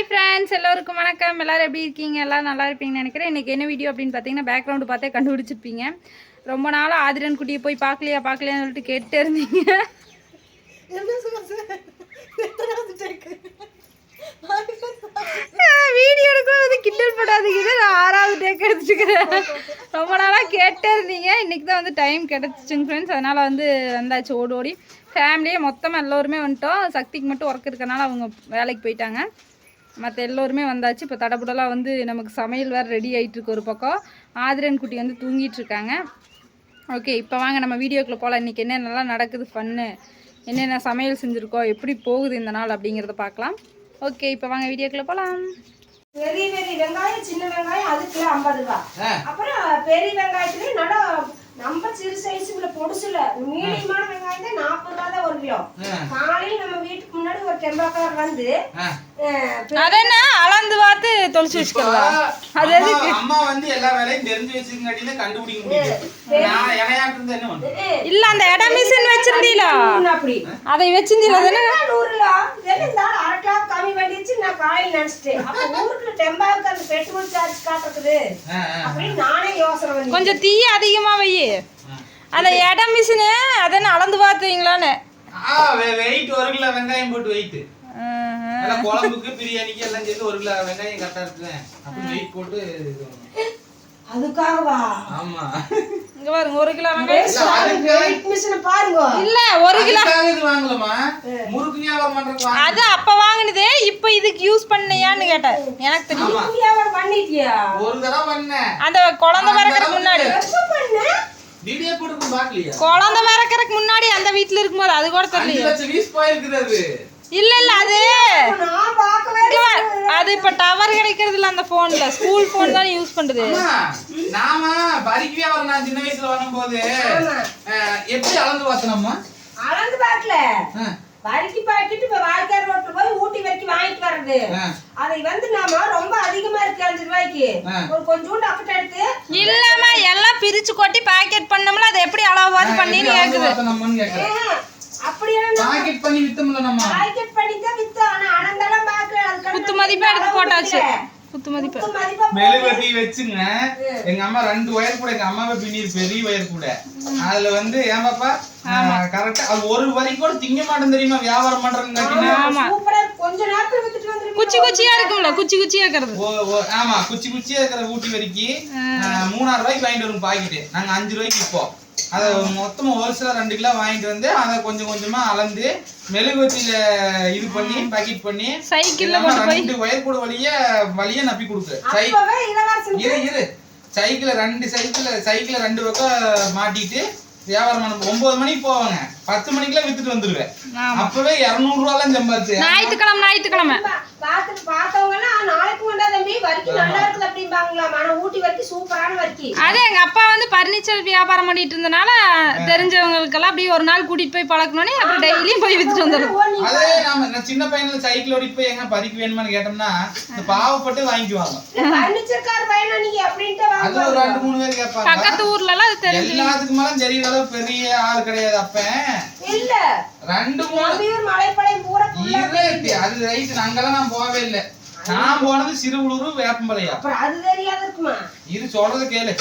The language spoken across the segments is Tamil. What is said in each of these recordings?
ஹாய் ஃப்ரெண்ட்ஸ் எல்லோருக்கும் வணக்கம். எல்லாரும் எப்படி இருக்கீங்க? எல்லாரும் நல்லா இருப்பீங்கன்னு நினைக்கிறேன். இன்றைக்கி என்ன வீடியோ அப்படின்னு பார்த்தீங்கன்னா பேக்ரவுண்டு பார்த்தே கண்டுபிடிச்சிருப்பீங்க. ரொம்ப நாளாக ஆதிரன் குட்டியை போய் பார்க்கலையா பார்க்கலையான்னு சொல்லிட்டு கேட்டு இருந்தீங்க. வீடியோ எடுக்கும் வந்து கிண்டல் போடாதீங்க நான் ஆறாவது டேக் எடுத்துக்கிறேன். ரொம்ப நாளாக கேட்டே இருந்தீங்க. இன்றைக்கி தான் வந்து டைம் கிடச்சிச்சுங்க ஃப்ரெண்ட்ஸ் அதனால் வந்து வந்தாச்சு ஓடி ஓடி. ஃபேமிலியே மொத்தமாக எல்லோருமே வந்துட்டோம். சக்திக்கு மட்டும் ஒர்க் இருக்கனால அவங்க வேலைக்கு போயிட்டாங்க. மற்ற எல்லோருமே வந்தாச்சு. இப்போ தடபுடலாக வந்து நமக்கு சமையல் வேறு ரெடி ஆகிட்டு இருக்கு ஒரு பக்கம். ஆதிரன் குட்டி வந்து தூங்கிட்டு இருக்காங்க ஓகே இப்போ வாங்க நம்ம வீடியோக்குள்ளே போகலாம் இன்றைக்கி என்னென்னலாம் நடக்குது ஃபன்னு என்னென்ன சமையல் செஞ்சுருக்கோம்? எப்படி போகுது இந்த நாள் அப்படிங்கிறத பார்க்கலாம். ஓகே இப்போ வாங்க வீடியோக்குள்ளே போகலாம் பெரிய பெரிய வெங்காயம் சின்ன வெங்காயம் அதுக்கு ஐம்பது ரூபாய். ஆ. அப்புறம் பெரிய வெங்காயத்துல நல்லா நம்ம சிறு சைஸுக்குள்ள பொடுசுல மீடியமான வெங்காயம் தான் நாற்பது ரூபா தான் ஒரு கிலோ. காலையில நம்ம வீட்டுக்கு முன்னாடி ஒரு டெம்பாக்கார் வந்து ஆ. அஹ், அது என்ன அளந்து பார்த்து தொலைச்சு வச்சுக்கிறதா அது அம்மா- அம்மா வந்து எல்லா வேலையும் தெரிஞ்சு வச்சிருக்காட்டில கண்டுபிடிக்க முடியும் நான் இணையாட்டு இருந்தா என்ன பண்ணுவேன் இல்லை அந்த இடம் மிஷின் வச்சிருந்தீங்களா அப்படி. அதை வச்சிருந்தீங்களா தானே அரை கம்மி பண்ணிடுச்சு நான் காலையில நினைச்சிட்டேன். அப்ப ஊருக்குள்ள டெம்பாவுக்கு அந்த பெட்ரோல் சார்ஜ் காட்டுறது. அப்படின்னு நானே யோசனை பண்ணி கொஞ்சம் தீ அதிகமாக வை. அந்த இடம் மிஷினு அதை அளந்து பார்த்தீங்களான்னு ஆ வெயிட் ஒரு கிலோ வெங்காயம் போட்டு வெயிட் நல்லா குழம்புக்கு பிரியாணிக்கு எல்லாம் சேர்த்து ஒரு கிலோ வெங்காயம் கரெக்டா இருக்குவேன் அப்படி வெயிட் போட்டு. அதுக்காகவா? ஆமா. இங்கே பாருங்க ஒரு கிலோ வெங்காயம். வெயிட் மிஷினை பாருங்க. இல்லை ஒரு கிலோ இது வாங்கலாமா முறுக்கு வியாபாரம் பண்றதுக்கு அது அப்போ வாங்கினதே இப்போ இதுக்கு யூஸ் பண்ணியான்னு கேட்டேன். எனக்கு தெரியும். வியாபாரம் பண்ணிட்டியா? ஒரு தடவை பண்ணேன். அந்த குழந்தை பிறக்கறதுக்கு முன்னாடி. வீடியோ போட்டு பாக்கலையா? குழந்தை பிறக்கறதுக்கு முன்னாடி அந்த வீட்டில் இருக்கும்போது அது கூட தெரியல வீஸ் போயிருக்குது அது. இல்ல இல்ல அது பார்க்கவே. அது இப்ப டவர் கிடைக்கிறது இல்ல அந்த போன்ல ஸ்கூல் போன் தான் யூஸ் பண்றது? நாம பறிக்கு வியாபாரம் நான் சின்ன வயசுல வரும்போது எப்படி அளந்து பார்த்தனம்மா அளந்து பார்க்கல. வரிக்கு பாக்கிட்டு இப்ப வாழ்க்கையார் ரோட்ல போய் ஊட்டி வரைக்கும் வாங்கிட்டு வர்றது. அதை வந்து நாம ரொம்ப அதிகமா இருக்கு அஞ்சு ரூபாய்க்கு. ஒரு கொஞ்சோண்டு அக்கட்டை எடுத்து. இல்லம்மா எல்லாம் பிரிச்சு கொட்டி பாக்கெட் பண்ணோம்ல அது எப்படி அளவு பார்த்து பண்ணின்னு கேக்குது. நான் பாக்கெட் பண்ணி வித்தோம்ல நம்ம. பாக்கெட் பண்ணி தான் வித்தோம். ஆனா அனந்தெல்லாம் பார்க்கல. அதுக்கு குத்து மதிப்பா எடுத்து போட்டாச்சு. குத்து மதிப்பு. மெழுகுவர்த்தி வச்சுங்க. எங்க அம்மா ரெண்டு ஒயர் கூட எங்க அம்மாவை பின்னிரு பெரிய ஒயர் கூட. அதுல வந்து ஏன் பாப்பா? கரெக்டா அது ஒரு வரி கூட திங்க மாட்டேன் தெரியுமா? வியாபாரம் பண்றேன்னு. கொஞ்ச நேரத்துல வித்துட்டு குச்சி குச்சியா இருக்கும்ல குச்சி குச்சியா இருக்கிறது. ஆமா. குச்சி குச்சியா இருக்கிற ஊட்டி வரைக்கும் மூணாயிரம் ரூபாய்க்கு வாங்கிட்டு வரும் பாக்கெட்டு. நாங்க அஞ்சு ரூபாய்க்கு இப்போ அதை மொத்தமா ஹோல்சேலா ரெண்டு கிலோ வாங்கிட்டு வந்து அதை கொஞ்சம் கொஞ்சமா அளந்து மெழுகுவத்தில இது பண்ணி பாக்கெட் பண்ணி சைக்கிள்ல ரெண்டு ஒயர் கூட வழிய வழிய நப்பி கொடுக்கு இரு இரு. சைக்கிள ரெண்டு சைக்கிள் சைக்கிள ரெண்டு பக்கம் மாட்டிட்டு வியாபாரம் பண்ண ஒன்பது மணிக்கு போவாங்க. பத்து மணிக்கெல்லாம் வித்துட்டு வந்துருவேன். ஆமா. அப்பவே இருநூறு ரூபாய்லாம் சம்பாதிச்சு ஞாயிற்றுக்கிழமை ஞாயிற்றுக்கிழமை பார்த்து பார்த்தவங்க எல்லாம் நாளைக்கு கொண்டா தம்பி வரைக்கும் நல்லா இருக்குது அப்படிம்பாங்களாம் ஆனா ஊட்டி வரைக்கும் சூப்பரான வரைக்கும் அது எங்க அப்பா வந்து பர்னிச்சர் வியாபாரம் பண்ணிட்டு இருந்தனால தெரிஞ்சவங்களுக்கெல்லாம் அப்படியே ஒரு நாள் கூட்டிட்டு போய் பழக்கணும்னே அப்புறம் டெய்லியும் போய் வித்துட்டு வந்துடும் அதே நாம நான் சின்ன பையன்ல சைக்கிள் ஓடிட்டு போய் எங்க பறிக்க வேணுமான்னு கேட்டோம்னா பாவப்பட்டு வாங்கிக்குவாங்க. அது வாங்க ஒரு ரெண்டு மூணு பேர் கேட்பாங்க. பக்கத்து ஊர்ல எல்லாம் அது தெரிஞ்சு. எல்லாத்துக்கு மேல அளவு பெரிய ஆள் கிடையாது அப்ப. இல்ல. ரெண்டு மூணு. இரு அது ரைட் அங்கெல்லாம் நான் போகவே இல்லை. நான் போனது சிறுவுளூர் வேப்பம்பாளையம் அப்புறம் அது தெரியாத இருக்குமா? இது சொல்றது கேளு.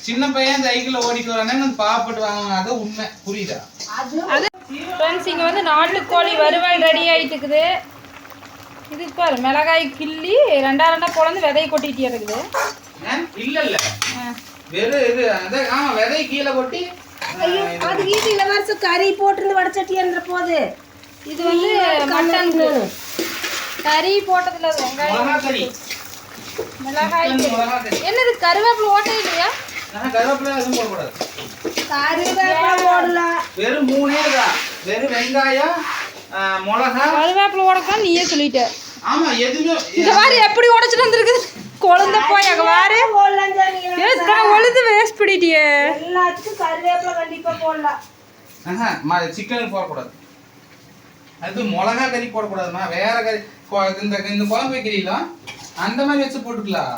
சின்ன பையன் சைக்கிள்ல ஓடிட்டு வரானே பாவப்பட்டு வாங்குவாங்க அது உண்மை. புரியுதா? ஃப்ரெண்ட்ஸ் இங்கே வந்து நாட்டுக்கோழி வறுவல் ரெடி ஆகிட்டு இருக்குது இதுக்கு பாரு மிளகாய் கிள்ளி ரெண்டா ரெண்டா பொழந்து விதையை கொட்டிட்டு இருக்குது? இல்ல இல்ல ஆ. வெறும் இது அதான் ஆமா விதை கீழே கொட்டி. ஐயோ அது வீட்டு இளவரசு கறி போட்டிருந்து வடச்சட்டி என்ற போது. இது வந்து மட்டன். கறி போட்டதுல வெங்காயம். மிளகாய் என்னது கருவேப்பிலை ஓட்டை இல்லையா? கருவேப்பிலை எதுவும் போடக்கூடாது. கறி வேப்பிலை போடலாம் வெறும் மூணே தான் வெறும் வெங்காயம் மிளகா. கருவேப்பிலை ஓடக்கான்னு நீயே சொல்லிட்ட. ஆமா எதுவுமே இந்த மாதிரி எப்படி உடைச்சிட்டு வந்திருக்குது? குழந்த போய் அங்க வாரு. இத்தனை வேஸ்ட் பண்ணிட்டியே எல்லாத்துக்கும் கறிவேப்பிலை கண்டிப்பா போடலாம் சிக்கனுக்கு போடக்கூடாது. அது மிளகா கறி போடக்கூடாதுமா. வேற கறி இந்த இந்த குழம்பு வைக்கிறீங்களா? அந்த மாதிரி வச்சு போட்டுக்கலாம்.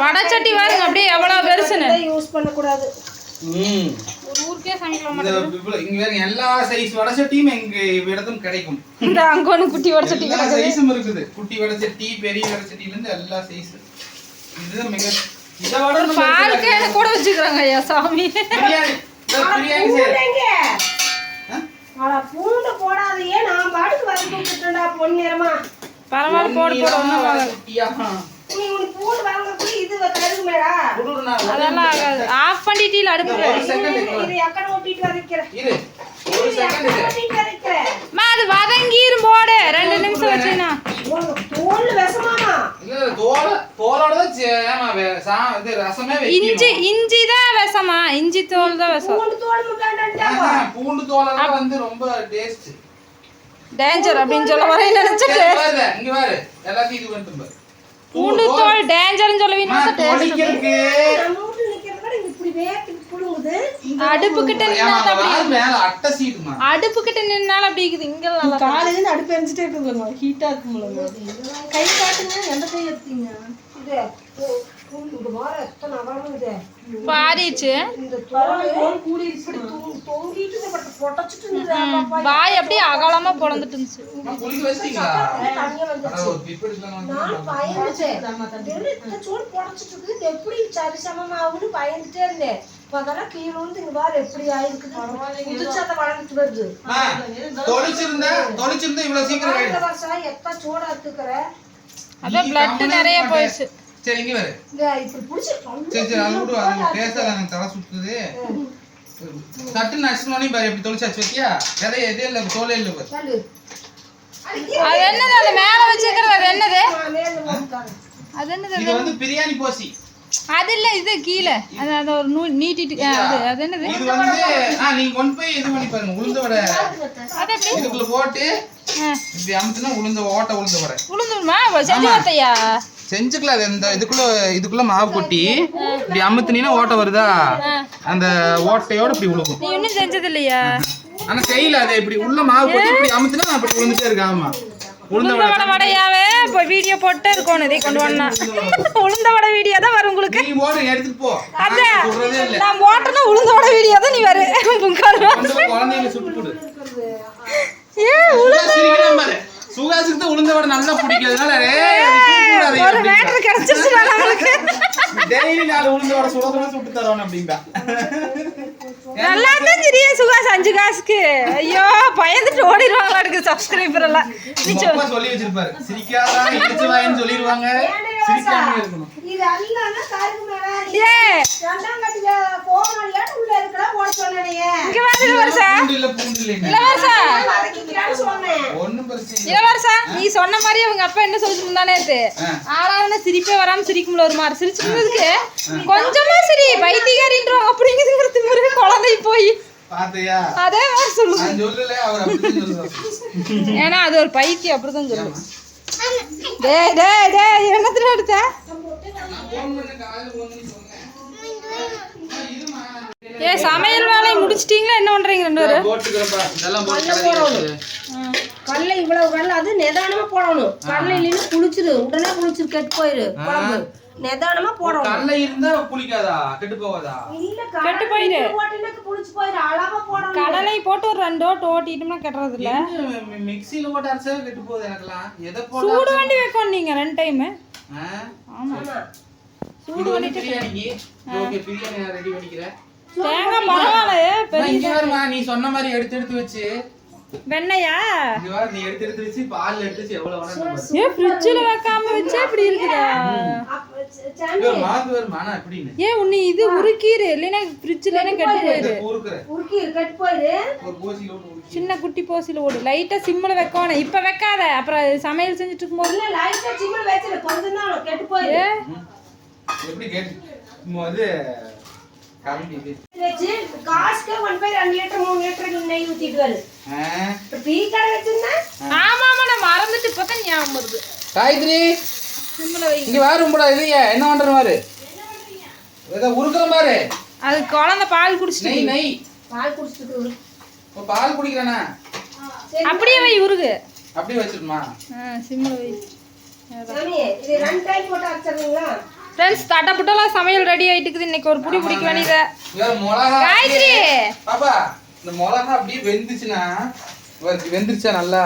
வடச்சட்டி பாருங்க அப்படியே எவ்வளவு பெருசுன்னு. யூஸ் பண்ணக்கூடாது. ம். ஒரு ஊருக்கே இங்க வேற எல்லா சைஸ் வடசட்டியும் எங்க இடத்தும் கிடைக்கும். இந்த அங்க ஒண்ணு குட்டி உடச்சட்டி எல்லா சைஸும் இருக்குது. குட்டி வடசட்டி பெரிய வடசட்டில இருந்து எல்லா சைஸ் இதுதான் மிக இதை விட நம்ம பால் கேன கூட வச்சுக்கிறாங்க ஐயா சாமி. பிரியாணி அட, பூண்டு போடாதையே நான் பாட்டுக்கு வறுத்து விட்டுட்டேன்டா பொன்னிறமா பரவாயில்ல போடு போடு. நீ உனக்கு பூண்டு வாங்குறதுக்கு இது தருமேடா அதெல்லாம் ஆகாது. ஆஃப் பண்ணிட்டீல அடுப்பு இது எக்கட ஓட்டிட்டு வதைக்கிறேன். இரு. ஒரு செகண்ட் அது வதங்கிரும் போடு. ரெண்டு நிமிஷம் வச்சுனா. தோல் விஷமாமா? இல்ல தோல தோலோட ஏமா வே- சா இது ரசமே இஞ்சி வைக்கணும். இஞ்சி தான் விஷமா. இஞ்சி தோல் தான் விஷம். பூண்டு தோல் முட்டாண்டாண்டா ஆஹா, பூண்டு தோலெல்லாம் வந்து ரொம்ப டேஸ்ட் டேஞ்சர் அப்படின்னு சொல்ல வரேன் நினைச்சிட்டு. இங்க பாரு எல்லாத்தையும் இது பண்ணிட்டு பாரு பூண்டு தோல். டேஞ்சர்னு சொல்லவீங்க. தொலைக்கிறதுக்கு நம்ம வீட்டுல நிக்கிறத இங்க இப்படி வேர்த்து புழுங்குது அடுப்பு கிட்ட நின்னா அடுப்பு கிட்ட நின்னாலும் அப்படி இருக்குது. இங்க நல்லா காலையில அடுப்பு எரிஞ்சிட்டே இருக்குது ஹீட்டா இருக்கும்ல கை காட்டுங்க எந்த கை எடுத்தீங்க. வாய் அப்படியே அகலமா பொழந்துட்டு இருந்துச்சு. பயந்துட்டேன். எப்படி சரிசமமா ஆகும்னு பயந்துட்டே இருந்தேன். அதெல்லாம் கீழே வந்து இங்க பாரு எப்படி புதுச்சாத்த வளர்ந்துட்டு வருது. தொளிச்சிருந்தா இவ்வளவு சீக்கிரம் ஆயிடும். வருஷம் எத்தனை சோடா இருக்குற அதான் நிறைய. போயிடுச்சு. சரி இங்க வரு இந்த இப்படி புடிச்சு சரி சரி அது விடு அது பேசாத எனக்கு தலை சுத்துது. சட்டுன்னு அடிச்சுனோடனே பாரு எப்படி தொளிச்சாச்சு வச்சியா எதை எதே இல்ல தோலே இல்ல பாரு அது என்னது அது மேல வச்சிருக்கிறது அது என்னது. அது என்னது இது வந்து பிரியாணி போசி. அது இல்ல இது கீழே. அது அது ஒரு நூ நீட்டிட்டு அது அது என்னது? இது வந்து ஆ நீங்க கொண்டு போய் இது பண்ணி பாருங்க உளுந்த வடை. அது இதுக்குள்ள போட்டு இப்படி அமுத்துனா உளுந்த ஓட்ட உளுந்த வடை. உளுந்துருமா செஞ்சு பார்த்தையா செஞ்சுக்கலாம் அது இந்த இதுக்குள்ள இதுக்குள்ள மாவு கொட்டி இப்படி அமுத்துனீங்கன்னா ஓட்டை வருதா? அந்த ஓட்டையோட இப்படி உழுகும். நீ இன்னும் செஞ்சது இல்லையா ஆனா செய்யல அதை இப்படி உள்ள மாவு கொட்டி இப்படி அமுத்துனா அப்படி விழுந்துட்டே இருக்கு ஆமா. உளுந்த வடை வடையாவே இப்போ வீடியோ போட்டு இருக்கணும் இதை கொண்டு வந்தா. உளுந்த வடை வீடியோ தான் வரும் உங்களுக்கு. நீ ஓடு எடுத்துட்டு போ. அதான் நான் போட்டேன்னா உளுந்த வடை வீடியோ தான் நீ வரு. புங்காரு. கொண்டு போய் குழந்தைகளை சுட்டு கொடு ஏ சுகாஸ் சிரிக்கிறான் பாரு. சுகாஸுக்கு தான் உளுந்த வடை நல்லா பிடிக்கிறதுனால ஏய், அது தூக்கக்கூடாது ஒரு அப்படிம்பா. மேட்ரு கிடைச்சிருச்சுடா நம்மளுக்கு. டெய்லி நாலு உளுந்த வடை சுட சுட சுட்டு தரோம் அப்படிம்பா. நல்லா தான் தெரியும் சுகாஸ் அஞ்சு காசுக்கு. ஐயோ பயந்துட்டு ஓடிடுவாங்க அடுக்கு சப்ஸ்கிரைபர் எல்லாம். சொல்லி வச்சிருப்பாரு சிரிக்காதான் சொல்லிடுவாங்க. இது அல்லாம கருக்கு மேல நீ ஏ. ரெண்டாம் கட்டில கோமாளியாட்டு உள்ள இருக்கடா போட சொன்னேனே. இங்க வாங்க இளவரசா. பூண்டு இல்ல பூண்டு இளவரசா. வதக்கிக்கிறான்னு சொன்னேன். ஒண்ணும் பிரச்சனை இல்லை. இளவரசா நீ சொன்ன மாதிரி அவங்க அப்பா என்ன சொல்லிட்டு இருந்தானே ஆ. ஆளான சிரிப்பே வராம சிரிக்கும்ல ஒரு மாதிரி. சிரிச்சுட்டு இருந்ததுக்கு கொஞ்சமா சரி. பைத்தியக்காரின்றோம் அப்படிங்கிறது திமிரு குழந்தை போய். பாத்தியா? அதே மாதிரி சொல்லுங்க. நான் சொல்லல அவர் அப்படிதான் சொல்லுவார். ஏன்னா அது ஒரு பைத்தியம் அப்படிதான் சொல்லுங்க டேய் டேய் டேய் என்னத்துல எடுத்த ஏ சமையல் வேலையை முடிச்சிட்டீங்களா? என்ன பண்றீங்க ரெண்டு பேரும். கடலை இவ்வளவு கடலை அது நிதானமா போடணும். கடலை இல்லைன்னு புளிச்சிரு உடனே புளிச்சிரு கெட்டு போயிரு. குழம்பு. நிதானமா போடணும். கடலை இருந்தா புளிக்காதா? கெட்டு போகாதா? இல்ல கெட்டு போயிரு. புளிச்சு போயிரு. அளவா போடணும். கடலை போட்டு ஒரு ரெண்டு ஓட்டு ஓட்டிட்டோம்னா கட்டுறது இல்ல மிக்ஸில போட்டு அரைச்சா கெட்டு போகுது எனக்கெல்லாம். எதை போட்டு சூடு வண்டி வைக்கணும் நீங்க ரெண்டு டைம் இது வந்து பிரியாணிக்கு. ஓகே பிரியாணி நான் ரெடி பண்ணிக்கிறேன். தேங்காய் பரவாயில்ல நீ சொன்ன மாதிரி எடுத்து எடுத்து வச்சு. வெண்ணையா? இங்க வர நீ எடுத்து எடுத்து வச்சு பால் எடுத்து வச்சு எவ்வளவு வேணாலும் பாரு. ஏன் ஃப்ரிட்ஜில் வைக்காம வச்சா இப்படி இருக்குதா? ஏன் உன்னை இது உருக்கீரு? இல்லைன்னா ஃப்ரிட்ஜில் கெட்டு போயிரு. சின்ன குட்டி போசில ஓடு. லைட்டா சிம்மில் வைக்கணும் இப்ப வைக்காத. அப்புறம் சமையல் செஞ்சுட்டு இருக்கும்போது. இல்ல லைட்டா சிம்மல் வச்சிரு. கொஞ்சம் தான் கெட்டு போயிரு. ஏ, எப்படி கேட்டு இப்போ வந்து கரண்டி இது வச்சு காசுக்கு ஒன் போய் ரெண்டு லிட்டர் மூணு லிட்டர் நெய் ஊத்திட்டு வரு டீ கடை வச்சிருந்தா? ஆமா ஆமா நான் மறந்துட்டு இப்பதான் ஞாபகம் வருது. காயத்ரி சிம்மில் வை இங்க வரும் கூட இல்லையா என்ன பண்ற மாதிரி இதை உருக்குற மாதிரி அது குழந்தை பால் குடிச்சிட்டு நெய் நெய். பால் குடிச்சிட்டு பால் குடிக்கிறேனா? அப்படியே வை உருகு. அப்படியே வச்சிருமா? சிம்மில் வை. சாமி இது ரெண்டு டைம் போட்டு அரைச்சிடுறீங்களா? ஃப்ரெண்ட்ஸ் தட்டை புட்டெல்லாம் சமையல் ரெடி ஆயிட்டுக்குது. இன்னைக்கு ஒரு புடி பிடிக்க வேண்டியது. வேற காயத்ரி பாப்பா இந்த மிளகா அப்படியே வெந்துச்சுன்னா வெந்துருச்சா நல்லா?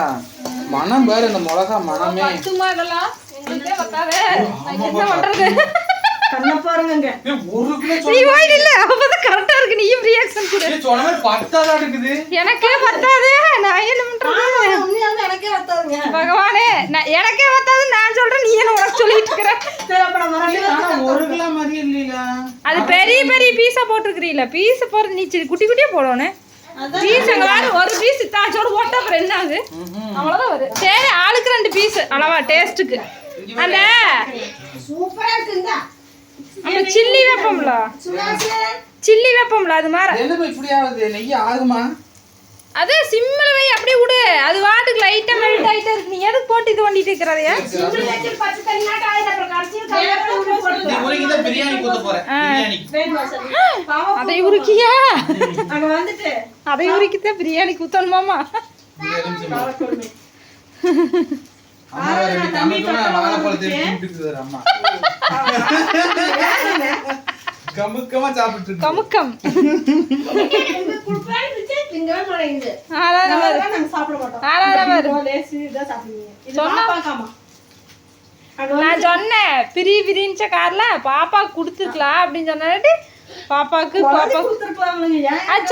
மனம் பாரு இந்த மிளகா மனமே சும்மா இதெல்லாம்? என்ன பண்றது? கண்ணை பாருங்க ஏய், ஒரு கிலோ நீ போயிட்டு இல்ல அப்பதான் கரெக்டா இருக்கு. நீயும் ரியாக்ஷன் கொடு. சொன்ன சொன்ன மாதிரி பத்தாதான் இருக்குது? எனக்கே பத்தாதே. நான் என்ன பண்றது? எனக்கே வத்தாதுங்க பகவானே நான் எனக்கே பத்தாது நான் சொல்றேன் நீ என்ன உனக்கு சொல்லிட்டு இருக்கிற? சரி அப்ப நம்ம ரெண்டு பேரும் ஆனா ஒரு கிலோ மாதிரி இல்லையா அது பெரிய பெரிய பீஸா போட்டிருக்கிறீல பீஸ் போறது நீ குட்டி குட்டியா போடணும் பீஸ் வேற ஒரு பீஸ் தாச்சோட போட்டா அப்புறம் என்ன ஆகுது அவ்வளவுதான் சரி ஆளுக்கு ரெண்டு பீஸ் அளவா டேஸ்ட்டுக்கு அந்த சூப்பரா இருக்குங்க. நம்ம சில்லி வைப்போம்ல? சில்லி வைப்போம்ல அது மாதிரி என்ன இப்படி ஆகுது நெய் ஆகுமா? அது சிம்மில் வை அப்படியே விடு அது வாட்டுக்கு லைட்டா மெல்ட் ஆயிட்டே இருக்கு. நீ எதுக்கு போட்டு இது பண்ணிட்டு பாவம் அதை உருக்கியா? அதை உருக்கித்தான் பிரியாணி குத்தணுமாமா கமுக்கமா நான் சொன்னேன் பிரி பிரிஞ்ச கார்ல பாப்பாக்கு கொடுத்துருக்கலாம் அப்படின்னு சொன்னாட்டி பாப்பாக்கு பாப்பா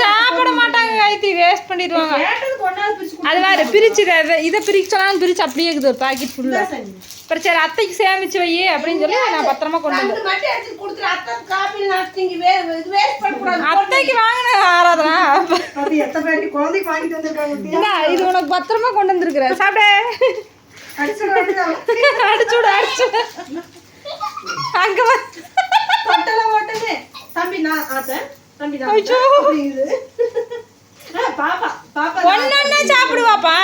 சாப்பிட காயத்ரி வேஸ்ட் பண்ணிடுவாங்க. அது வேற பிரிச்சு இதை- இதை பிரிச்சு அப்படியே இருக்குது ஒரு பாக்கெட் ஃபுல்லா கொடுத்தா சரி. அப்புறம் சரி அத்தைக்கு சேமிச்சு வை அப்படின்னு சொல்லி நான் பத்திரமா கொண்டு வந்தேன். அத்தைக்கு வாங்கின ஆராதனா? இது உனக்கு பத்திரமா கொண்டு வந்திருக்கிற. சாப்பிட. அடிச்சுட. அடிச்சு. அங்க. தம்பி நான் ஆத்தேன். தம்பி நான் ஒன்னொன்னா சாப்பிடுவாப்பா.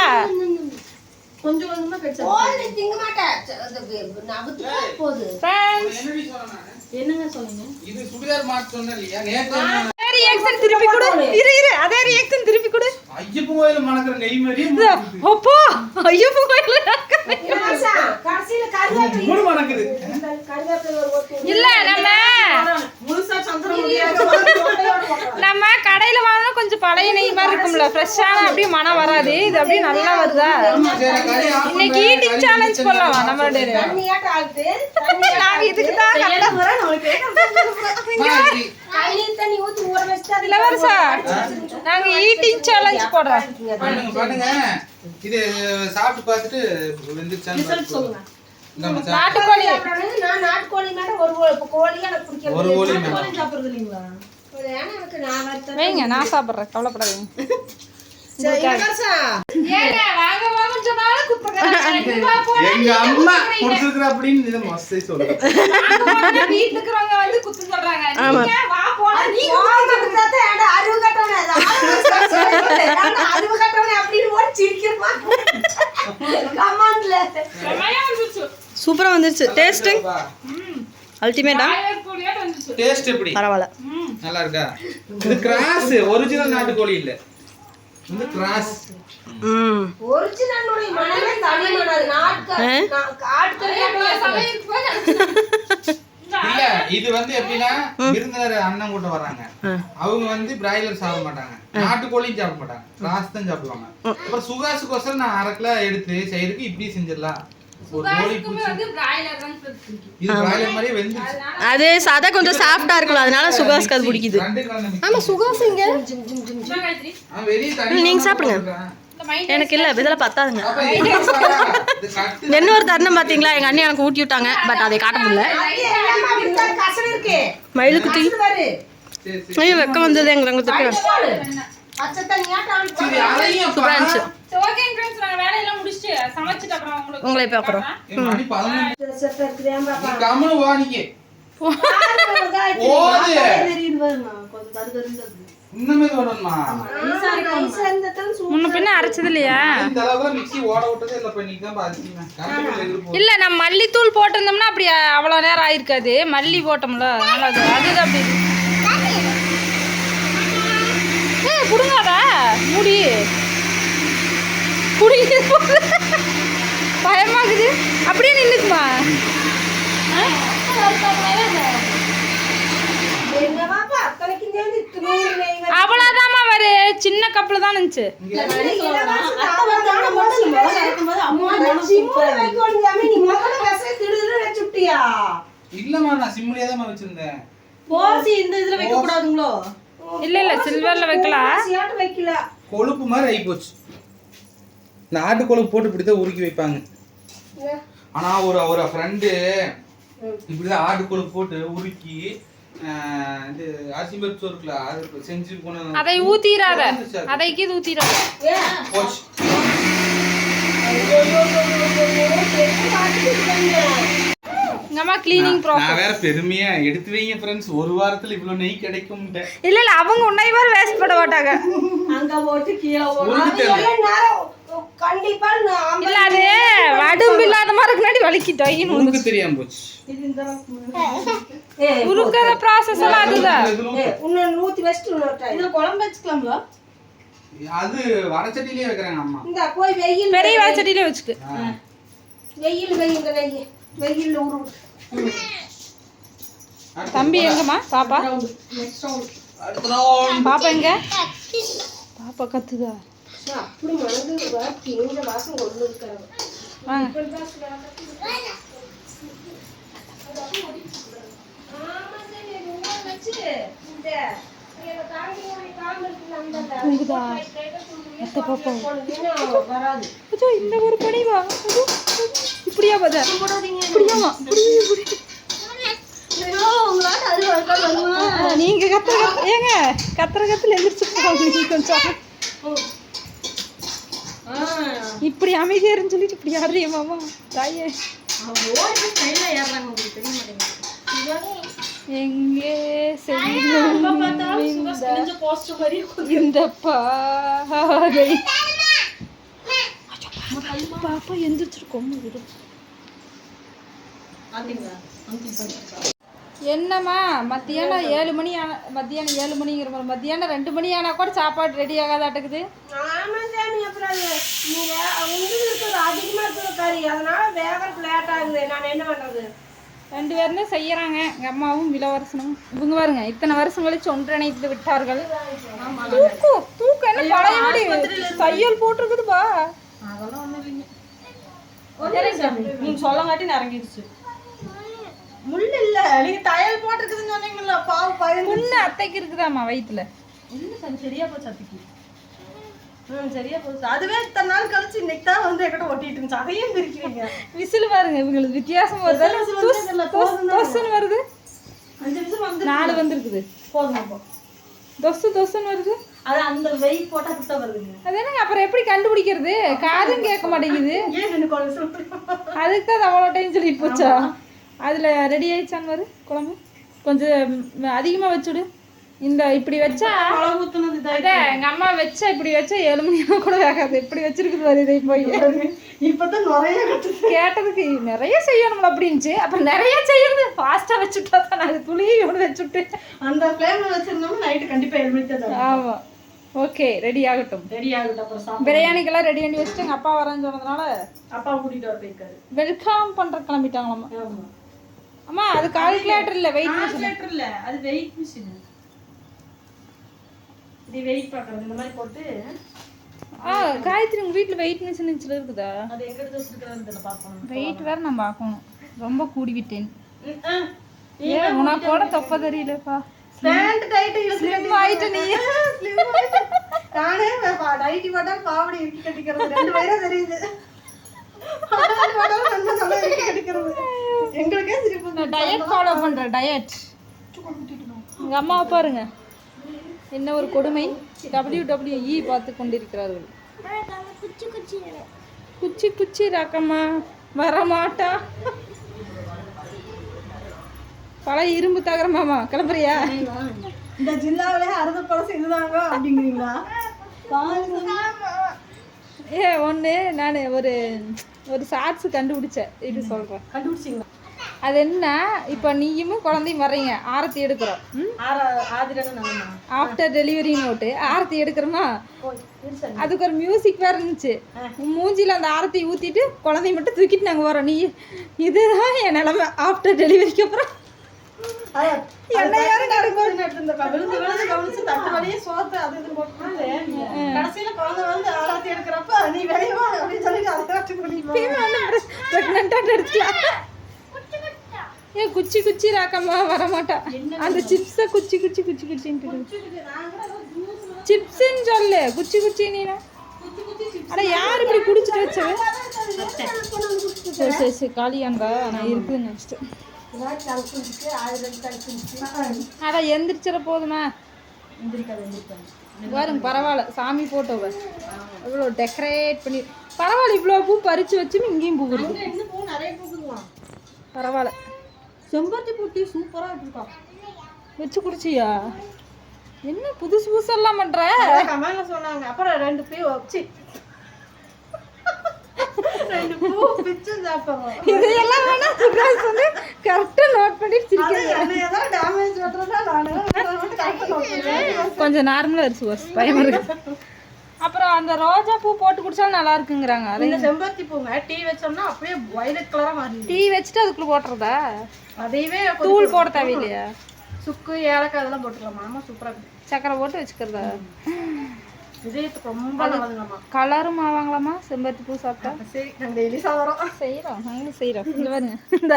கொஞ்சம் கொஞ்சமா கடிச்சா திங்க மாட்டேன். போகுது? என்னங்க இது சுடிதார் இல்லையா? நேத்து ரியாக்ஷன் திருப்பி கொடு. இரு இரு. அதே ரியாக்ஷன் திருப்பி கொடு. ஐயப்பன் கோயில மணக்கிற நெய் மாதிரியே இது, அப்பா ஐயோ கோயில்ல இலவசா, கடைசியில கருவேப்பிலை மூணு மணக்குது. கருவேப்பிலை இல்ல நம்ம முழுசா சந்திர முடியாது நம்ம கடையில வாங்கினா கொஞ்சம் பழைய நெய் மாதிரி இருக்கும்ல ஃப்ரெஷ்ஷான அப்படியே மனம் வராது. இது அப்படியே நல்லா வருதா? இன்னைக்கு. ஈட்டிங் சேலஞ்ச் பண்ணலாம் நம்மளுடைய நாங்க இதுக்கு தான் இளவரசா நாங்க ஈட்டிங் சேலஞ்ச் போடுறோம். இது சாப்பிட்டு பார்த்துட்டு. நாட்டுக்கோழி. நான் நாட்டுக்கோழி மேல ஒரு எனக்கு கோழி மேல. கோழி சாப்பிடுறது இல்லைங்களா? வைங்க நான் சாப்பிட்றேன். கவலைப்படாதீங்க. எங்க அம்மா கொடுத்துருக்குற அப்படின்னு இதை மஸ்தே சொல்லுங்க வீட்டுல இருக்கிறவங்க வந்து குத்து சொல்றாங்க. நீங்க வா போலாம் நீ கோழி கொடுத்தா தான் ஏன்டா அறிவு கட்டவனே, அது ஆறு வயசு சொல்லிட்டு, ஏன்டா அறிவு கட்டவனே அப்படின்னு ஓடி சிரிக்கிறமா? கமாண்ட்ல. சூப்பரா வந்துருச்சு. டேஸ்ட் அல்டிமேட்டா டேஸ்ட் எப்படி? பரவாயில்ல. நல்லா இருக்கா இது கிராஸ் ஒரிஜினல் நாட்டுக்கோழி இல்ல. இது கிராஸ் இல்ல இது வந்து எப்படின்னா விருந்தினர் அண்ணன் கூட வர்றாங்க. அவங்க வந்து பிராய்லர் சாப்பிட மாட்டாங்க. நாட்டுக்கோழியும் சாப்பிட மாட்டாங்க. கிராஸ் தான் சாப்பிடுவாங்க. அப்புறம் சுகாசுக்கோசரம் நான் அரை கிலோ எடுத்து செய்யறதுக்கு இப்படி செஞ்சிடலாம். அது சாதா கொஞ்சம் சாஃப்டா இருக்கும்ல அதனால சுகாஸ்க்கு அது பிடிக்குது. ஆமா சுகாஸ் இங்க. நீங்க சாப்பிடுங்க. எனக்கு இல்ல இதெல்லாம் பத்தாதுங்க. என்ன ஒரு தருணம் பாத்தீங்களா? எங்க அண்ணி எனக்கு ஊட்டி விட்டாங்க பட் அதை காட்ட முடியல. அது எல்லாமே அப்படித்தான் கசடு இருக்கு. மயிலு குத்தி. கசடு பாரு. சரி சரி. ஐயோ வெக்கம் வந்தது எங்க ரெண்டு அடிச்சு போடு. பச்சை தண்ணியாட்டம் அடிச்சு சரி போடு. அதையும் சூப்பரா இருந்துச்சு உங்களை முன்ன பின்ன அரைச்சது இல்லையா? இல்ல நம்ம மல்லித்தூள் போட்டிருந்தோம்னா அப்படி அவ்வளோ நேரம் ஆயிருக்காது. மல்லி போட்டோம்ல அதனால அது அது அப்படி புடுங்காதா முடி. பிடிக்கிட்டு போகுது. பயமாக்குது அப்படியே நின்றுக்குமா அவ்வளோதாம்மா வரு. சின்ன கப்பில் தான் இருந்துச்சு இல்லம்மா நான் சிம்லயே தான் வச்சிருந்தேன். போசி இந்த இதுல வைக்க கூடாதுங்களோ இல்ல இல்ல சில்வர்ல வைக்கல வைக்கல. கொழுப்பு மாதிரி ஆகி போச்சு. இந்த ஆட்டு கொழுப்பு போட்டு இப்படிதான் உருக்கி வைப்பாங்க ஆனா ஒரு ஒரு ஃப்ரெண்டு இப்படிதான் ஆட்டு கொழுப்பு போட்டு உருக்கி இது அரிசி பருப்பு இருக்குல்ல அது செஞ்சு கொண்டு அதை ஊத்திராத அதை கீது ஊத்திராத போச்சு எங்க அம்மா கிளீனிங் ப்ராசஸ் நான் வேற பெருமையா எடுத்து வைங்க ஃப்ரெண்ட்ஸ் ஒரு வாரத்துல இவ்வளவு நெய் கிடைக்கும் இல்ல இல்ல அவங்க உன்னை மாதிரி வேஸ்ட் பண்ண மாட்டாங்க. அங்க போட்டு கீழே நேரம்? கண்டிப்பா நான் இல்ல அது வடும்பு இல்லாத மாதிரி முன்னாடி வலிக்கிட்டோம் உனக்கு தெரியாம போச்சு. ஏய், உருக்காத ப்ராசஸ் எல்லாம் அதுதான். இன்னொன்னு ஊத்தி வச்சுட்டு இன்னொரு. இதுல குழம்பு வச்சுக்கலாங்களா அது வடச்சட்டிலேயே வைக்கிறாங்க அம்மா. இந்தா, போய் வெயில் பெரிய வாச்சடியில வச்சுக்கு. வெயில் வெயில் வெயில் வெயில் உருவு தம்பி எங்கம்மா? பாப்பா? பாப்பா எங்க? பாப்பா கத்துதா. அப்படி மனது வாசம் கொண்டு வாங்க அத்தை அச்சோ இந்த ஒரு பனி வா அச்சோ, அச்சோ. இப்படியா பத இப்படியாமா? நீங்க கத்துற கத்து ஏங்க கத்துற கத்துல எந்திரிச்சு நீ கொஞ்சம். இப்படி அமைதியா இருந்து சொல்லிட்டு இப்படி ஆடுறிய மாமா தாயே? எங்கே செல்லும் இந்த- பாதை பாப்பா எந்திரிச்சிருக்கோம் விடு. பாத்தீங்களா? அமுத்தி போட்டு என்னம்மா மத்தியானம் ஏழு மணி ஆன மத்தியானம் ஏழு மணிங்கிற மாதிரி மத்தியானம் ரெண்டு மணி ஆனா கூட சாப்பாடு ரெடி ஆகாதாட்டுக்குது ஆமா சாமி அப்புறம் அது நீங்க உங்களுக்கு இருக்கிறது அதிகமா இருக்கிற கறி அதனால வேகறதுக்கு லேட் ஆகுது. நான் என்ன பண்றது? ரெண்டு பேருமே செய்யறாங்க. எங்க அம்மாவும் இளவரசனும். இவங்க பாருங்க இத்தனை வருஷம் கழிச்சு ஒன்றிணைத்து விட்டார்கள். தூக்கம் தூக்கம் என்ன பழையபடி தையல் போட்டிருக்குதுப்பா. அதெல்லாம் ஒண்ணும் இல்லைங்க. ஒரே சாமி. நீங்க சொல்லங்காட்டி இறங்கிடுச்சு. முள் இல்ல. நீங்க தையல் போட்டிருக்குதுன்னு சொன்னீங்கல்ல பாவு பயந்து முன்ன அத்தைக்கு இருக்குதாம்மா சாமி சரியா போச்சு அத்திக்கு? ம் சரியா போச்சு. அதுவே இத்தனை நாள் கழிச்சு இன்னைக்கு தான் வந்து என்கிட்ட ஒட்டிட்டு இருந்துச்சு. அதையும் பிரிக்கிறீங்க. விசில் பாருங்க இவங்களுக்கு வித்தியாசம் வருது. விசில் வருது. அஞ்சு நிமிஷம் வந்து நாலு வந்திருக்குது. போதும் அப்போ தொசு தொசுன்னு வருது. அது அந்த வெயிட் போட்டா கிட்ட வருதுங்க. அது என்னங்க அப்புறம் எப்படி கண்டுபிடிக்கிறது? காதும் கேட்க மாட்டேங்குது. அதுக்கு தான் அவ்வளோ டைம் சொல்லிட்டு போச்சா? அதில் ரெடி ஆயிடுச்சான்னு வரு குழம்பு. கொஞ்சம் அதிகமாக வச்சுடு இந்த இப்படி வச்சா எங்கள் அம்மா வச்சா இப்படி வச்சா ஏழு மணி ஆனா கூட வேகாது இப்படி வச்சிருக்குது வருது இதை போய். இப்பதான் நிறைய கட்டு கேட்டதுக்கு நிறைய செய்யணும்ல அப்படின்ச்சு அப்புறம் நிறைய செய்யறது. ஃபாஸ்ட்டாக வச்சுட்டா தான் நான் அது துளியை ஒன்று வச்சுட்டு அந்த ஃப்ளேம்ல வச்சிருந்தோம்னா நைட்டு கண்டிப்பா ஏழு மணிக்கு ஆமாம் ஓகே ரெடி ஆகட்டும். ரெடி அப்புறம் சாப்பிட பிரியாணிக்கெல்லாம் ரெடி பண்ணி வச்சுட்டு எங்கள் அப்பா வரேன்னு சொன்னதுனால அப்பா கூட்டிட்டு வர போயிருக்காரு. வெல்கம் பண்ணுற கிளம்பிட்டாங்களாம்மா ஆமா. அம்மா அது கால்குலேட்டர் இல்லை. வெயிட் கால்குலேட்டர் இல்ல. அது வெயிட் மிஷின் இது வெயிட் பார்க்கறது இந்த மாதிரி போட்டு ஆ காயத்ரி உங்கள் வீட்டில் வெயிட் மிஷின் இருக்குதா? அது எங்க எடுத்து வச்சிருக்கிறது தெரியல பார்க்கணும். வெயிட் வேற நான் பார்க்கணும். ரொம்ப கூடி விட்டேன் ம், ஆ. ஏன் உனக்கு கூட தொப்ப தெரியலப்பா. பேண்ட் டைட் Slim ஆயிட்ட நீ. நானே டைட்டி போட்டா பாவடி இறுக்கி கட்டிக்கிறது. ரெண்டு பேரும் தெரியுது. எங்களுக்கே சிரிப்பு டயட் ஃபாலோ பண்ணுறேன் டயட் எங்கள் அம்மாவை பாருங்க. என்ன ஒரு கொடுமை? டபிள்யூ பார்த்து கொண்டிருக்கிறார்கள் குச்சி குச்சி ராக்கம்மா வரமாட்டா. பழைய இரும்பு தகரமாமா கிளம்புறியா? இந்த ஜில்லாவிலே அறுத பழசம் இதுதாங்க அப்படிங்கிறீங்களா? ஏ ஒன்று நான் ஒரு ஒரு ஷார்ட்ஸ் கண்டுபிடிச்சேன். இது சொல்கிறேன் கண்டுபிடிச்சிங்களா? அது என்ன? இப்போ நீயும் குழந்தையும் வர்றீங்க. ஆரத்தி எடுக்கிறோம். ஆஃப்டர் டெலிவரி நோட்டு ஆரத்தி எடுக்கிறோமா? அதுக்கு ஒரு மியூசிக் வேறு இருந்துச்சு. உன் மூஞ்சில அந்த ஆரத்தி ஊற்றிட்டு குழந்தைய மட்டும் தூக்கிட்டு நாங்கள் வரோம். நீ இதுதான் என் நிலமை. ஆஃப்டர் டெலிவரிக்கு அப்புறம். என்ன யாரும் எடுத்துக்கலாம் ஏன் குச்சி குச்சி ராக்கம்மா வரமாட்டா. அந்த சிப்ஸை குச்சி குச்சி குச்சி குச்சின்ட்டு சிப்ஸ்ன்னு சொல்லு. குச்சி குச்சி நீனா அட யார் இப்படி குடிச்சிட்டு வச்சது? சரி சரி சரி காலியாண்டா நான் இருக்குது நெக்ஸ்ட் அட எந்திரிச்சிட போதுமா? பாருங்க பரவாயில்ல. சாமி போட்டோவ இவ்வளோ டெக்கரேட் பண்ணி பரவாயில்ல இவ்வளோ பூ பறிச்சு வச்சும் இங்கேயும் பூ இருக்கு பரவாயில்ல. செம்பருத்தி பூட்டி சூப்பரா இருக்கா வச்சு குடிச்சியா? என்ன புதுசு புதுசெல்லாம் பண்ற? கமெண்ட்ல சொன்னாங்க. அப்புறம் ரெண்டு பூ வச்சு. ரெண்டு பூ பிச்சு சாப்பிடுறோம். இதையெல்லாம் வேணா சுகாஸ் வந்து கரெக்டாக நோட் பண்ணி சிரிக்க என்னையதான் டேமேஜ் பண்றதா நானு. கொஞ்சம் நார்மலாக இருக்கு சுகாஸ் பயமா இருக்கு. அப்புறம் அந்த ரோஜா பூ போட்டு குடிச்சாலும் நல்லா இருக்குங்கிறாங்க. இந்த செம்பருத்தி பூங்க. டீ வச்சோம்னா அப்படியே வயலட் கலரா மாறிடுது. டீ வச்சுட்டு அதுக்குள்ள போட்டுறதா? அதையவே தூள் போட தேவையில்லையா. சுக்கு ஏலக்காய் அதெல்லாம் போட்டுக்கலாம். மாமா சூப்பரா இருக்கு. சக்கரை போட்டு வச்சுக்கிறதா? இதயத்துக்கு ரொம்ப நல்லதுங்கம்மா கலரும் ஆவாங்களாமா செம்பருத்தி பூ சாப்பிட்டா? சரி நாங்க டெய்லி சாப்பிட்றோம். செய்கிறோம் நாங்களும் செய்கிறோம் இல்லை பாருங்க. இந்த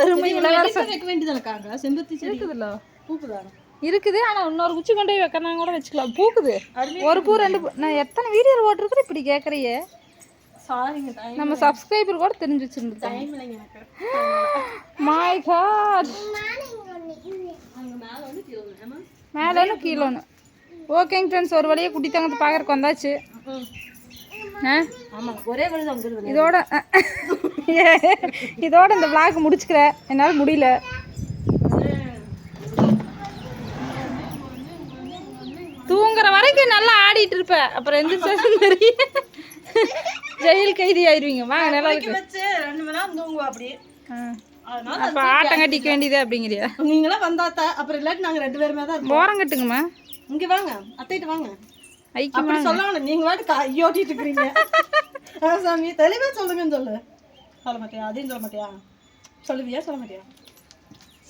அருமை இளவரசன் வைக்க வேண்டியதானக்காங்க செம்பருத்தி செடி. இருக்குதுல்ல பூக்குதாங்க இருக்குது ஆனால் இன்னொரு குச்சி கொண்டு போய் வைக்கணும் கூட வச்சுக்கலாம். பூக்குது. ஒரு பூ ரெண்டு பூ. நான் எத்தனை வீடியோ போட்டிருக்கிறேன் இப்படி கேட்குறியே நம்ம சப்ஸ்கிரைபர் கூட தெரிஞ்சு வச்சுருந்துட்டோம் டைம் இல்லைங்க எனக்கு. மை காட் மேல ஒன்று கீழே ஒன்று ஓகேங்க ஃப்ரெண்ட்ஸ் ஒரு வழியாக குட்டி தங்கத்தை பார்க்கறக்கு வந்தாச்சு. இதோட இதோட இந்த vlog முடிச்சுக்கிறேன். என்னால் முடியல. தூங்குற வரைக்கும் நல்லா ஆடிட்டு இருப்ப. அப்புறம் எந்திரிச்சு தெரியும். ஜெயில் கைதி ஆயிருவீங்க. வாங்க நல்லா இருக்கு. வச்சு ரெண்டு மணி நேரம் தூங்குவா அப்படி அப்ப ஆட்டம் கட்டிக்க வேண்டியது அப்படிங்கிறியா? நீங்களாம் வந்தாத்தா அப்புறம் இல்லாட்டி நாங்க ரெண்டு பேருமே தான் போரம் கட்டுங்கம்மா. இங்க வாங்க அத்தைகிட்ட வாங்க. ஐக்கியமா சொல்லணும் நீங்க வாட்டு கையோட்டிட்டு இருக்கிறீங்க. சாமி தெளிவா சொல்லுங்கன்னு சொல்லு. சொல்ல மாட்டியா? அதையும் சொல்ல மாட்டியா? சொல்லுவியா? சொல்ல மாட்டியா?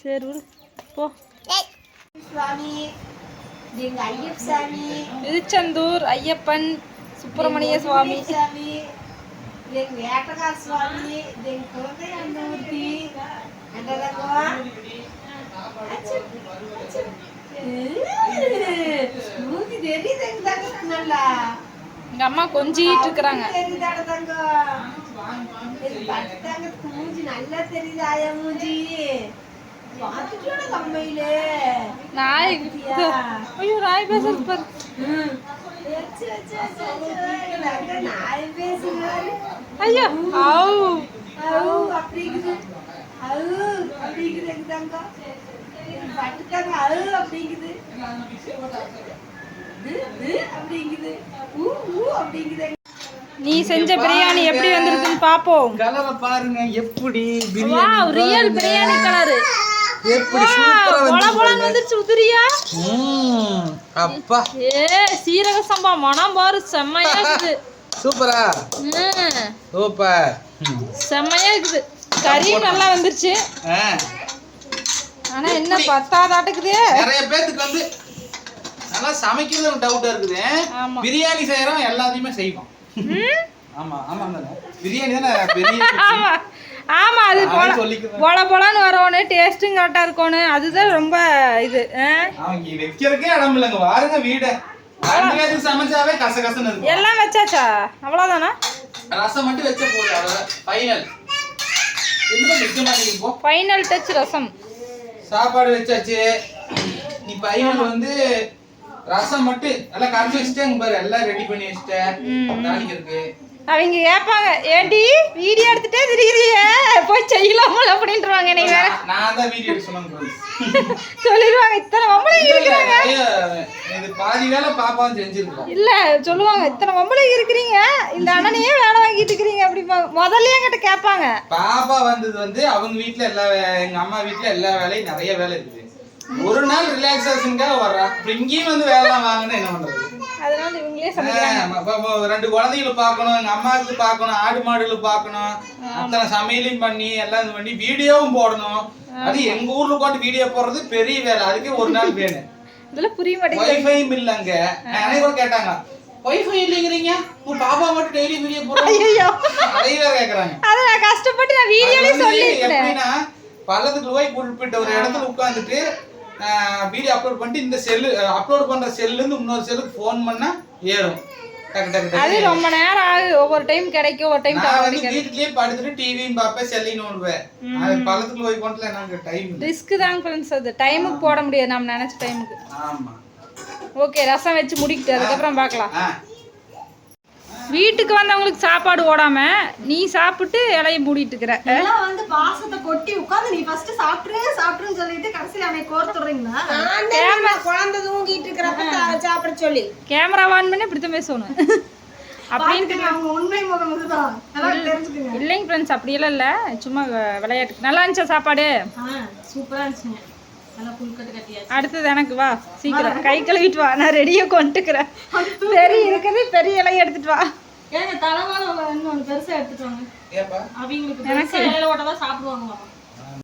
சரி விடு போ. சுவாமி. எங்க ஐயப்ப சாமி. திருச்செந்தூர் ஐயப்பன் சுப்பிரமணிய சுவாமி. வேட்டக்கார சுவாமி எங்க குழந்தை அந்த ஊர்த்தி மூஞ்சி தெரியுது நல்லா. எங்க அம்மா கொஞ்சிட்டு இருக்கிறாங்க. மூஞ்சி நல்லா தெரியுது ஆயா மூஞ்சி. பார்த்துட்டோட கம்மையிலே. நாய். ஐயோ நாய் பேசுறது பாரு. ஐயோ ஆவ் அப்படிங்குது அப்படிங்குது அப்படிங்குது அப்படிங்குது ஊ ஊ அப்படிங்குது நீ செஞ்ச பிரியாணி எப்படி வந்திருக்குன்னு பாப்போம் கலரை பாருங்க எப்படி ரியல் பிரியாணி கலர் எப்படி பொல பொலன்னு வந்துருச்சு உதிரியா? அப்பா. ஏ சீரக சம்பா மனம் பாரு செம்மையா இருக்குது. சூப்பரா? ம், சூப்பர். செம்மையா இருக்குது. கறியும் நல்லா வந்துருச்சு. ஆனா என்ன பத்தாதாட்டுக்குது நிறைய பேத்துக்கு வந்து நல்லா சமைக்கிறது ஒரு டவுட்டா இருக்குது. பிரியாணி செய்யறோம் எல்லாத்தையுமே செய்வோம் ம்? ஆமா ஆமா பிரியாணி தானே பெரிய ஆமா ஆமா அது பொல. பொல பொலன்னு வரணும் டேஸ்ட்டும் கரெக்டா இருக்கணும் அதுதான் ரொம்ப இது வைக்கிறதுக்கே இடம் இல்லைங்க. வாருங்க வீடு. சமைச்சாவே கச கசன்னு எல்லாம் வச்சாச்சா? அவ்வளோதானா ரசம் மட்டும் வச்ச போதும் ஃபைனல் ஃபைனல் டச் ரசம். சாப்பாடு வச்சாச்சு. நீ பையன் வந்து ரசம் மட்டும் எல்லாம் கரைச்சி வச்சுட்டேங்க பாரு. எல்லாம் ரெடி பண்ணி வச்சுட்டேன். தாளிக்கிறதுக்கு. அவங்க கேட்பாங்க ஏண்டி வீடியோ எடுத்துட்டே திரிகிறிய போய் செய்யலாமல் அப்படின்ட்டுருவாங்க நீ வேற. நான் தான் வீடியோ சொன்னேன் சொல்லிடுவாங்க இத்தனை பொம்பளை இருக்கிறாங்க. இது பாதி வேலை பாப்பாவும் செஞ்சிருக்கோம். இல்ல சொல்லுவாங்க இத்தனை பொம்பளை இருக்கிறீங்க இந்த அண்ணனையே வேலை வாங்கிட்டு இருக்கிறீங்க அப்படிம்பாங்க முதல்ல என்கிட்ட கேட்பாங்க. பாப்பா வந்தது வந்து அவங்க வீட்ல எல்லா எங்க அம்மா வீட்ல எல்லா வேலையும் நிறைய வேலை இருக்குது. ஒரு நாள் ரிலாக்ஸேஷனுக்காக வர்றா. இங்கேயும் வந்து வேலை வாங்கினா என்ன பண்றது? அதனால இவங்களே சமைக்கிறாங்க. ரெண்டு குழந்தைகளை பார்க்கணும் எங்க அம்மாவுக்கு பார்க்கணும் ஆடு மாடுகளை பார்க்கணும். அத்தனை சமையலையும் பண்ணி எல்லாம் இது பண்ணி வீடியோவும் போடணும். அது எங்க ஊர்ல உட்காந்து வீடியோ போடுறது பெரிய வேலை. அதுக்கு ஒரு நாள் வேணும் இதெல்லாம் புரிய மாட்டேங்குது. வைஃபையும் இல்லைங்க அனைவரும் கேட்டாங்க வைஃபை இல்லைங்கிறீங்க? உன் பாப்பா மட்டும் டெய்லி வீடியோ போடுறாங்க. ஐயோ அதையும் கேக்குறாங்க. அதை நான் கஷ்டப்பட்டு நான் வீடியோலயே எப்படின்னா பள்ளத்துக்கு போய் குறிப்பிட்ட ஒரு இடத்துல உட்காந்துட்டு வீடியோ அப்லோட் பண்ணிட்டு இந்த செல்லு அப்லோட் பண்ற செல்லுல இருந்து இன்னொரு செல்லுக்கு ஃபோன் பண்ணா ஏறும். அது ரொம்ப நேரம் ஆகும் ஒவ்வொரு டைம் கிடைக்கும் ஒரு டைம் நான் வந்து வீட்டுலயே படுத்துட்டு டிவியும் பார்ப்பேன் செல்லையும் நோண்டுவேன். அது பள்ளத்துக்கு போய் கொண்டுல எனக்கு டைம் ரிஸ்க் தான் ஃப்ரெண்ட்ஸ் அது. டைமுக்கு போட முடியாது. நம்ம நினைச்ச டைமுக்கு ஆமா. ஓகே ரசம் வச்சு முடிக்கிட்டு அதுக்கப்புறம் பார்க்கலாம். வீட்டுக்கு வந்தவங்களுக்கு சாப்பாடு ஓடாம நீ சாப்பிட்டு இலைய மூடிட்டு இருக்கிற. எல்லாம் வந்து பாசத்தை கொட்டி உட்காந்து நீ ஃபர்ஸ்ட் சாப்பிட்டுரு சாப்பிட்டுருன்னு சொல்லிட்டு கடைசியில தான் நான் குழந்தை தூங்கிட்டு இருக்கிறப்ப சாப்பிட சொல்லி. கேமரா ஆன் பண்ணி இப்படித்தான் பேசணும். அப்படின்னு இல்லைங்க ஃப்ரெண்ட்ஸ் அப்படியெல்லாம் இல்லை. சும்மா வ- விளையாட்டுக்கு. நல்லா இருந்துச்சா சாப்பாடு? ஆ சூப்பரா இருந்துச்சுங்க. நல்லா புல்கட்டு கட்டியாச்சு அடுத்தது எனக்கு வா சீக்கிரம். கை கழுவிட்டு வா நான் ரெடியாக கொண்டுக்கிறேன். பெரிய இருக்கிறது பெரிய இலையை எடுத்துட்டு வா. ஏங்க தலைவாழ இன்னொன்று பெருசா எடுத்துட்டு வாங்க. அவங்களுக்கு பெருசா இலையில ஓட்ட தான் சாப்பிடுவாங்களாம்?